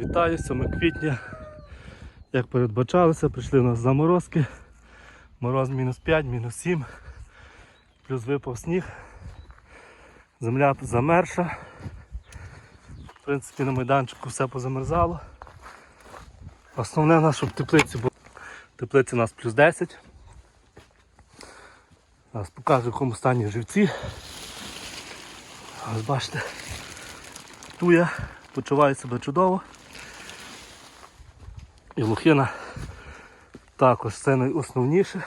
Вітаю, 7 квітня. Як передбачалося, прийшли у нас заморозки. Мороз мінус 5, мінус 7, плюс випав сніг. Земля замерша. В принципі, на майданчику все позамерзало. Основне нас, щоб теплиці було. Теплиці у нас плюс 10. Зараз покажу, в якому стані живці. Ось бачите, туя почуває себе чудово. І лухина також це найосновніше.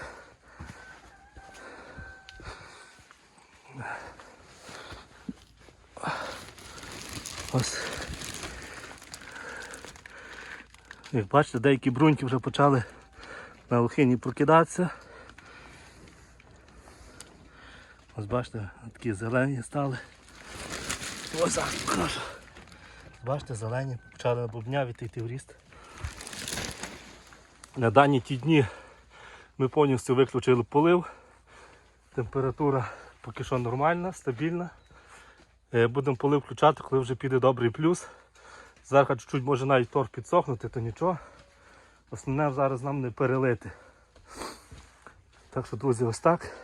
Ось. Як бачите, деякі бруньки вже почали на лухині прокидатися. Ось бачите, такі зелені стали. Ось так. Бачите, зелені почали бубнявити йти в ріст. На дані ті дні ми повністю виключили полив. Температура поки що нормальна, стабільна. Е, Будемо полив включати, коли вже піде добрий плюс. Зараз чуть-чуть може навіть торф підсохнути, то нічого. Основне зараз нам не перелити. Так що, друзі, ось так.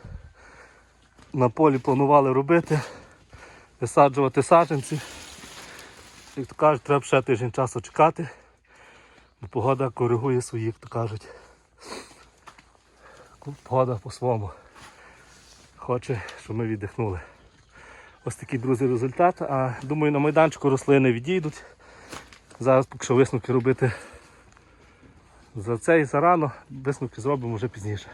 На полі планували робити, висаджувати саджанці. Як то кажуть, треба ще тиждень часу чекати. Бо погода коригує свої, як то кажуть. Погода по-своєму. Хоче, щоб ми віддихнули. Ось такий, друзі, результат. А думаю, на майданчику рослини відійдуть. Зараз поки що висновки робити за це і зарано, висновки зробимо вже пізніше.